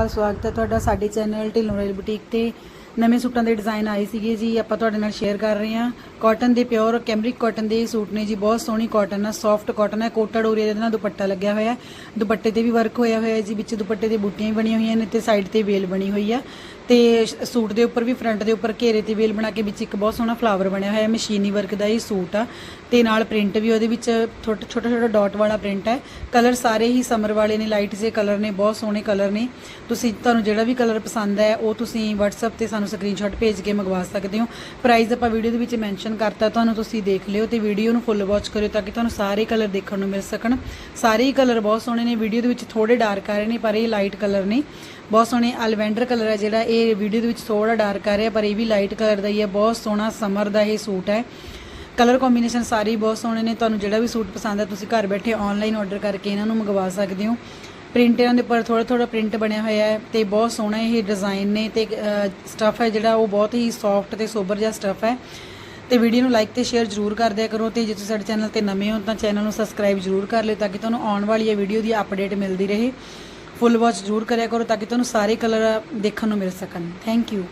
ਅਕਾਲ ਸਵਾਗਤ ਹੈ ਤੁਹਾਡਾ ਸਾਡੇ ਚੈਨਲ ਢਿੱਲੋਂ ਰੇਲ ਬੁਟੀਕ ਤੇ। ਨਵੇਂ ਸੂਟਾਂ ਦੇ ਡਿਜ਼ਾਈਨ ਆਏ ਸੀਗੇ ਜੀ, ਆਪਾਂ ਤੁਹਾਡੇ ਨਾਲ ਸ਼ੇਅਰ ਕਰ ਰਹੇ ਹਾਂ। ਕਾਟਨ ਦੇ ਪਿਓਰ ਕੈਮਰਿਕ ਕਾਟਨ ਦੇ ਸੂਟ ਨੇ ਜੀ, ਬਹੁਤ ਸੋਹਣੀ ਕਾਟਨ ਆ ਸੌਫਟ ਕਾਟਨ ਹੈ ਕੋਟਾ ਡੋਰੀਆ ਦੇ ਨਾਲ ਦੁਪੱਟਾ ਲੱਗਿਆ ਹੋਇਆ। ਦੁਪੱਟੇ ਤੇ ਵੀ ਵਰਕ ਹੋਇਆ ਹੋਇਆ ਜੀ, ਵਿੱਚ ਦੁਪੱਟੇ ਦੇ ਬੂਟੀਆਂ ਵੀ ਬਣੀਆਂ ਹੋਈਆਂ ਨੇ ਤੇ ਸਾਈਡ ਤੇ ਵੇਲ ਬਣੀ ਹੋਈ ਆ। ਤੇ ਸੂਟ ਦੇ ਉੱਪਰ ਵੀ ਫਰੰਟ ਦੇ ਉੱਪਰ ਘੇਰੇ ਤੇ ਵੇਲ ਬਣਾ ਕੇ ਵਿੱਚ ਇੱਕ ਬਹੁਤ ਸੋਹਣਾ ਫਲਾਵਰ ਬਣਿਆ ਹੋਇਆ ਹੈ ਮਸ਼ੀਨੀ ਵਰਕ ਦਾ ਇਹ ਸੂਟ ਆ। ਤੇ ਨਾਲ ਪ੍ਰਿੰਟ ਵੀ ਉਹਦੇ ਵਿੱਚ ਛੋਟਾ ਛੋਟਾ ਛੋਟਾ ਡਾਟ ਵਾਲਾ ਪ੍ਰਿੰਟ ਹੈ ਕਲਰ ਸਾਰੇ ਹੀ ਸਮਰ ਵਾਲੇ ਨੇ ਲਾਈਟ ਜਿਹੇ ਕਲਰ ਨੇ, ਬਹੁਤ ਸੋਹਣੇ ਕਲਰ ਨੇ। ਤੁਸੀਂ, ਤੁਹਾਨੂੰ ਜਿਹੜਾ ਵੀ ਕਲਰ ਪਸੰਦ ਹੈ, ਉਹ ਤੁਸੀਂ WhatsApp ਤੇ ਸਾਨੂੰ ਸਕਰੀਨਸ਼ਾਟ ਭੇਜ ਕੇ ਮੰਗਵਾ ਸਕਦੇ ਹੋ। ਪ੍ਰਾਈਸ ਆਪਾਂ ਵੀਡੀਓ ਦੇ ਵਿੱਚ ਮੈਂਸ਼ਨ ਕਰਤਾ, ਤੁਹਾਨੂੰ ਤੁਸੀਂ ਦੇਖ ਲਿਓ ਤੇ ਵੀਡੀਓ ਨੂੰ ਫੁੱਲ ਵਾਚ ਕਰਿਓ ਤਾਂ ਕਿ ਤੁਹਾਨੂੰ ਸਾਰੇ ਕਲਰ ਦੇਖਣ ਨੂੰ ਮਿਲ ਸਕਣ। ਸਾਰੇ ਹੀ ਕਲਰ ਬਹੁਤ ਸੋਹਣੇ ਨੇ ਵੀਡੀਓ ਦੇ ਵਿੱਚ ਥੋੜੇ ਡਾਰਕ ਆ ਰਹੇ ਨੇ, ਪਰ ਇਹ ਲਾਈਟ ਕਲਰ ਨੇ। ਬਹੁਤ ਸੋਹਣੇ ਅਲਵੈਂਡਰ ਕਲਰ ਹੈ ਜਿਹੜਾ, ਇਹ ਵੀਡੀਓ ਦੇ ਵਿੱਚ ਥੋੜਾ ਡਾਰਕ ਆ ਰਿਹਾ, ਪਰ ਇਹ ਵੀ ਲਾਈਟ ਕਲਰ ਦਾ ਹੀ ਹੈ। ਬਹੁਤ ਸੋਹਣਾ ਸਮਰ ਦਾ ਇਹ ਸੂਟ ਹੈ। ਕਲਰ ਕੰਬੀਨੇਸ਼ਨ ਸਾਰੇ ਹੀ ਬਹੁਤ ਸੋਹਣੇ ਨੇ। ਤੁਹਾਨੂੰ ਜਿਹੜਾ ਵੀ ਸੂਟ ਪਸੰਦ ਹੈ, ਤੁਸੀਂ ਘਰ ਬੈਠੇ ਆਨਲਾਈਨ ਆਰਡਰ ਕਰਕੇ ਇਹਨਾਂ ਨੂੰ ਮੰਗਵਾ ਸਕਦੇ ਹੋ। ਪ੍ਰਿੰਟ ਇਹਨਾਂ ਦੇ ਉੱਪਰ ਥੋੜਾ ਥੋੜਾ ਪ੍ਰਿੰਟ ਬਣਿਆ ਹੋਇਆ ਹੈ ਤੇ ਬਹੁਤ ਸੋਹਣਾ ਇਹ ਡਿਜ਼ਾਈਨ ਨੇ ਤੇ ਸਟਫ ਹੈ ਜਿਹੜਾ ਉਹ ਬਹੁਤ ਹੀ ਸੌਫਟ ਤੇ ਸੋਬਰ ਜਿਹਾ ਸਟਫ ਹੈ। ਤੇ ਵੀਡੀਓ ਨੂੰ ਲਾਈਕ ਤੇ ਸ਼ੇਅਰ ਜਰੂਰ ਕਰ ਦਿਆ ਕਰੋ ਤੇ ਜੇ ਤੁਸੀਂ ਸਾਡੇ ਚੈਨਲ ਤੇ ਨਵੇਂ ਹੋ ਤਾਂ ਚੈਨਲ ਨੂੰ ਸਬਸਕ੍ਰਾਈਬ ਜਰੂਰ ਕਰ ਲਿਓ ਤਾਂ ਕਿ ਤੁਹਾਨੂੰ ਆਉਣ ਵਾਲੀ ਇਹ ਵੀਡੀਓ ਦੀ ਅਪਡੇਟ ਮਿਲਦੀ ਰਹੇ। ਫੁੱਲ ਵਾਚ ਜਰੂਰ ਕਰਿਆ ਕਰੋ ਤਾਂ ਕਿ ਤੁਹਾਨੂੰ ਸਾਰੇ ਕਲਰ ਦੇਖਣ ਨੂੰ ਮਿਲ ਸਕਣ। Thank you